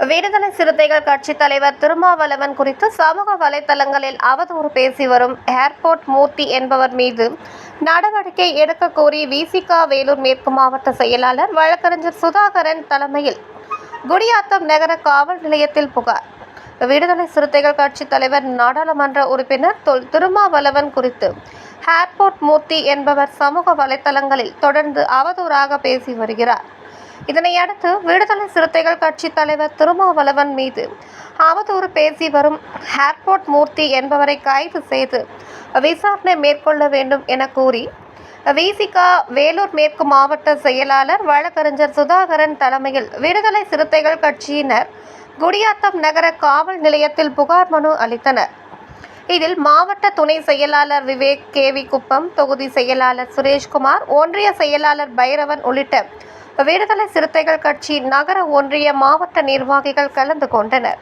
விடுதலை சிறுத்தைகள் கட்சி தலைவர் திருமாவளவன் குறித்து சமூக வலைதளங்களில் அவதூறு பேசி வரும் ஏர்போர்ட் மூர்த்தி என்பவர் மீது நடவடிக்கை எடுக்க கோரி விசிகா வேலூர் மேற்கு மாவட்ட செயலாளர் வழக்கறிஞர் சுதாகரன் தலைமையில் குடியாத்தம் நகர காவல் நிலையத்தில் புகார். விடுதலை சிறுத்தைகள் கட்சி தலைவர் நாடாளுமன்ற உறுப்பினர் தொல் திருமாவளவன் குறித்து ஏர்போர்ட் மூர்த்தி என்பவர் சமூக வலைதளங்களில் தொடர்ந்து அவதூறாக பேசி வருகிறார். இதனையடுத்து விடுதலை சிறுத்தைகள் கட்சி தலைவர் திருமாவளவன் மீது அவதூறு பேசி வரும் ஏர்போர்ட் மூர்த்தி என்பவரை கைது செய்து விசாரணை மேற்கொள்ள வேண்டும் என கூறி விசிகா வேலூர் மேற்கு மாவட்ட செயலாளர் வழக்கறிஞர் சுதாகரன் தலைமையில் விடுதலை சிறுத்தைகள் கட்சியினர் குடியாத்தம் நகர காவல் நிலையத்தில் புகார் மனு அளித்தனர். இதில் மாவட்ட துணை செயலாளர் விவேக் கேவி குப்பம் தொகுதி செயலாளர் சுரேஷ்குமார் ஒன்றிய செயலாளர் பைரவன் உள்ளிட்ட விடுதலை சிறுத்தைகள் கட்சி நகர ஒன்றிய மாவட்ட நிர்வாகிகள் கலந்து கொண்டனர்.